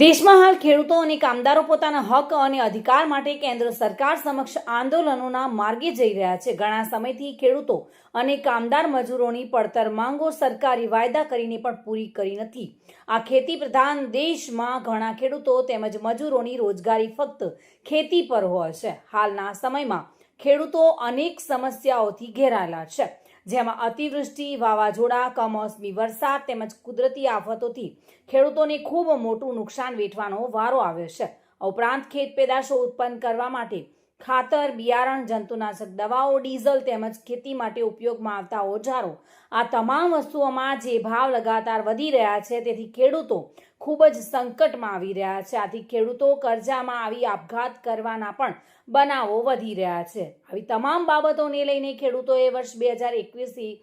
દેશમાં હાલ ખેડૂતો અને કામદારો પોતાના હક અને અધિકાર માટે કેન્દ્ર સરકાર સમક્ષ આંદોલનોના માર્ગે જઈ રહ્યા છે. ઘણા સમયથી ખેડૂતો અને કામદાર મજૂરોની પડતર માંગો સરકારી વાયદા કરીને પણ પૂરી કરી નથી. આ ખેતી પ્રધાન દેશમાં ઘણા ખેડૂતો તેમજ મજૂરોની રોજગારી ફક્ત ખેતી પર હોય છે. હાલના સમયમાં ખેડૂતો અનેક સમસ્યાઓથી ઘેરાયેલા છે. જેમાં અતિવૃષ્ટિ, વાવાઝોડા, કમોસમી વરસાદ તેમજ કુદરતી આફતોથી ખેડૂતોને ખૂબ મોટું નુકસાન વેઠવાનો વારો આવ્યો છે. ઉપરાંત ખેત પેદાશો ઉત્પન્ન કરવા માટે ખાતર, બિયારણ, જંતુનાશક દવાઓ, ડીઝલ તેમજ ખેતી માટે ઉપયોગમાં આવતા ઓજારો. આ તમામ વસ્તુઓમાં જે ભાવ લગાતાર વધી રહ્યા છે તેથી ખેડૂતો ખૂબ જ સંકટમાં આવી રહ્યા છે. આથી ખેડૂતો કરજામાં આવી આપઘાત કરવાના પણ બનાવો વધી રહ્યા છે. આવી તમામ બાબતોને લઈને ખેડૂતોએ વર્ષ બે હજાર એકવીસથી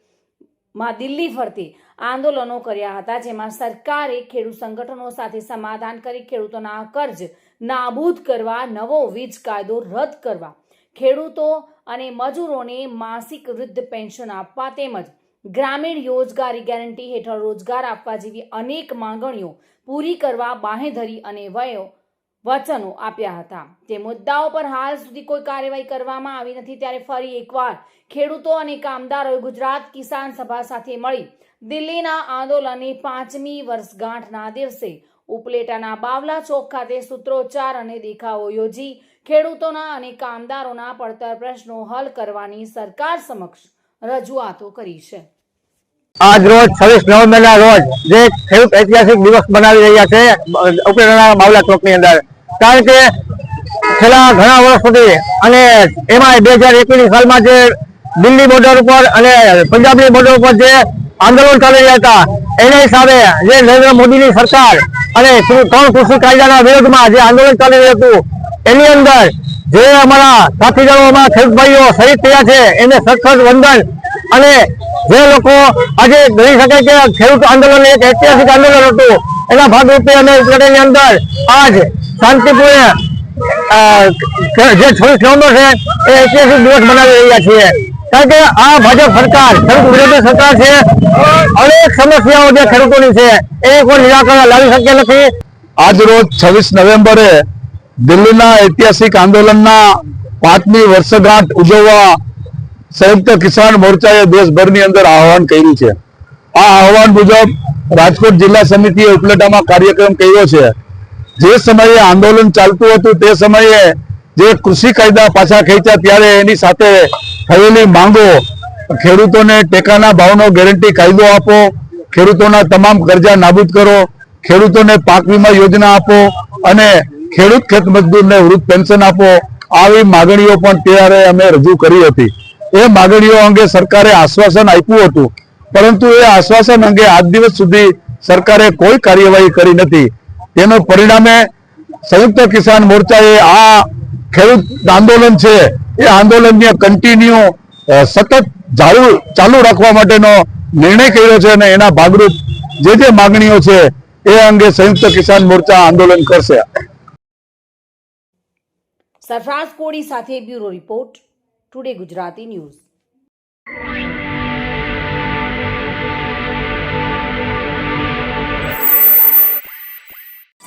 માં દિલ્હી ફરતી આંદોલનો કર્યા હતા, જેમાં સરકારે ખેડૂત સંગઠનો સાથે સમાધાન કરી ખેડૂતોના કર્જ નાબૂદ કરવા, નવો વીજ કાયદો રદ કરવા, ખેડૂતો અને મજૂરોને માસિક વૃદ્ધ પેન્શન આપવા તેમજ ગ્રામીણ રોજગારી ગેરંટી હેઠળ રોજગાર આપવા જેવી અનેક માંગણીઓ પૂરી કરવા બાહેધરી અને વયો વચનો આપ્યા હતા. તે મુદ્દાઓ પર હાલ સુધી કોઈ કાર્યવાહી કરવામાં આવી નથી, ત્યારે ફરી એકવાર ખેડૂતો અને કામદારોએ ગુજરાત કિસાન સભા સાથે મળી દિલ્હીના આંદોલનની પાંચમી વર્ષગાંઠના દિવસે ઉપલેટાના બાવલા ચોક ખાતે સૂત્રોચ્ચાર અને દેખાવો યોજી ખેડૂતોના અને કામદારોના પડતર પ્રશ્નો હલ કરવાની સરકાર સમક્ષ રજૂઆતો કરી છે. આજ રોજ, છવ્વીસ નવેમ્બરના રોજ જે ખેડૂત ઐતિહાસિક દિવસ બનાવી રહ્યા છે ઉપલેટાના બાવલા ચોકની અંદર. કારણ કે છેલ્લા ઘણા વર્ષ સુધી અને એમાં બે હજાર એકવીસ સાલમાં જે દિલ્હી બોર્ડર ઉપર અને પંજાબની બોર્ડર ઉપર જે આંદોલન ચાલી રહ્યા હતા, એના હિસાબે જે નરેન્દ્ર મોદીની સરકાર અને ત્રણ કૃષિ કાયદાના વિરોધમાં જે આંદોલન ચાલી રહ્યું હતું, એની અંદર જે અમારા સાથીદારો અમારા ખેડૂતભાઈઓ શહીદ થયા છે એને સખત વંદન અને જે લોકો આજે ગણી શકે કે ખેડૂત આંદોલન, એક ઐતિહાસિક આંદોલન હતું, એના ભાગરૂપે અમે ઉત્તરાયણની અંદર આજ શાંતિપૂર્ણ જે છવ્વીસ છે, એ ઐતિહાસિક દિવસ મનાવી રહ્યા છીએ. કારણ કે આ ભાજપ સરકાર, ખેડૂત વિરોધી સરકાર છે, અનેક સમસ્યાઓ જે ખેડૂતોની છે, એ કોઈ નિરાકરણ લાવી શક્યા નથી. આજ રોજ છવ્વીસ નવેમ્બરે દિલ્હીના ઐતિહાસિક આંદોલનના પાંચમી વર્ષગાંઠ ઉજવવા સંયુક્ત કિસાન મોરચાએ દેશભરની અંદર આહવાન કર્યું છે. આ આહવાન મુજબ રાજકોટ જિલ્લા સમિતિએ ઉપલેટામાં કાર્યક્રમ કર્યો છે. જે સમયે આંદોલન ચાલતું હતું તે સમયે જે કૃષિ કાયદા પાછા ખેંચ્યા ત્યારે એની સાથે થયેલી માંગો ખેડૂતોને ટેકાના ભાવનો ગેરંટી કાયદો આપો, ખેડૂતોના તમામ કરજા નાબૂદ કરો, ખેડૂતોને પાક વીમા યોજના આપો અને ખેડૂત ખેત મજદૂરને વૃદ્ધ પેન્શન આપો. આવી માગણીઓ પણ ત્યારે અમે રજૂ કરી હતી. એ માગણીઓ અંગે સરકારે આશ્વાસન આપ્યું હતું. પરંતુ એ આશ્વાસન અંગે આજ દિવસ સુધી સરકારે કોઈ કાર્યવાહી કરી નથી. તેનો પરિણામે સંયુક્ત કિસાન મોરચાએ આ ખેડૂત આંદોલન છે, એ આંદોલનને કન્ટિન્યુ સતત ચાલુ રાખવા માટેનો નિર્ણય કર્યો છે અને એના ભાગરૂપ જે જે માગણીઓ છે, એ અંગે સંયુક્ત કિસાન મોરચા આંદોલન કરશે. સરફરાજ કોડી સાથે bureau report, today Gujarati news.